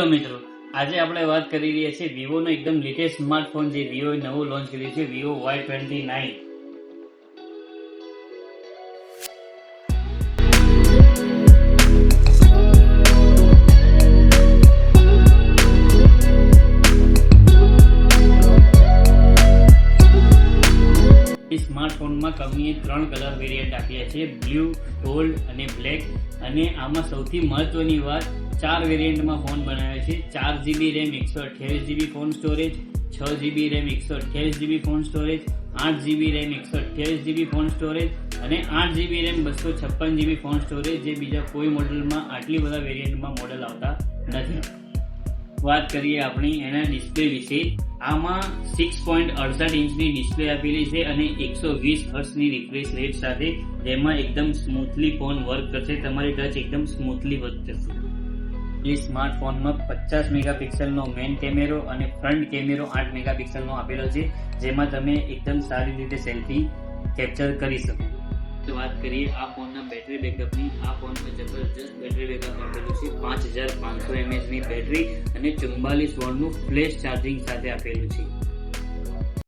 Hello મિત્રો. આજે આપણે વાત કરી રહ્યા છીએ વિવોનો એકદમ લેટેસ્ટ સ્માર્ટફોન જે વિવો નવો લોન્ચ કર્યું છે વિવો વાય ટ્વેન્ટી નાઇન સ્માર્ટફોનમાં કંપનીએ ત્રણ કલર વેરિયન્ટ આપ્યા છે બ્લુ ગોલ્ડ અને બ્લેક અને આમાં સૌથી મહત્વની વાત ચાર વેરિયન્ટમાં ફોન બનાવ્યો છે. ચાર જીબી રેમ એકસો અઠ્યાવીસ જીબી ફોન સ્ટોરેજ છ જીબી રેમ એકસો અઠ્યાવીસ જીબી ફોન સ્ટોરેજ આઠ જીબી રેમ એકસો અઠ્યાવીસ જીબી ફોન સ્ટોરેજ અને આઠ જીબી રેમ બસો છપ્પન જીબી ફોન સ્ટોરેજ જે બીજા કોઈ મોડલમાં આટલી બધા વેરિયન્ટમાં મોડલ આવતા નથી. વાત કરીએ આપણી એના ડિસ્પ્લે વિશે. આમાં સિક્સ પોઈન્ટ અડસઠ ઇંચની ડિસ્પ્લે આપેલી છે અને એકસો વીસ હર્ટ્સની રિફ્રેશ રેટ સાથે જેમાં એકદમ સ્મૂથલી ફોન વર્ક કરશે. તમારી ટચ એકદમ સ્મૂથલી વર્ક કરશે. એ સ્માર્ટફોનમાં પચાસ મેગાપિક્સલનો મેઇન કેમેરો અને ફ્રન્ટ કેમેરો આઠ મેગાપિક્સલનો આપેલો છે, જેમાં તમે એકદમ સારી રીતે સેલ્ફી કેપ્ચર કરી શકો. તો વાત કરીએ આ ફોનના બેટરી બેકઅપની. આ ફોનમાં જબરજસ્ત બેટરી બેકઅપ આપેલું છે, પાંચ હજાર પાંચસો એમએચની બેટરી અને ચુમ્બાલીસ વોટનું ફ્લેશ ચાર્જિંગ સાથે આપેલું છે.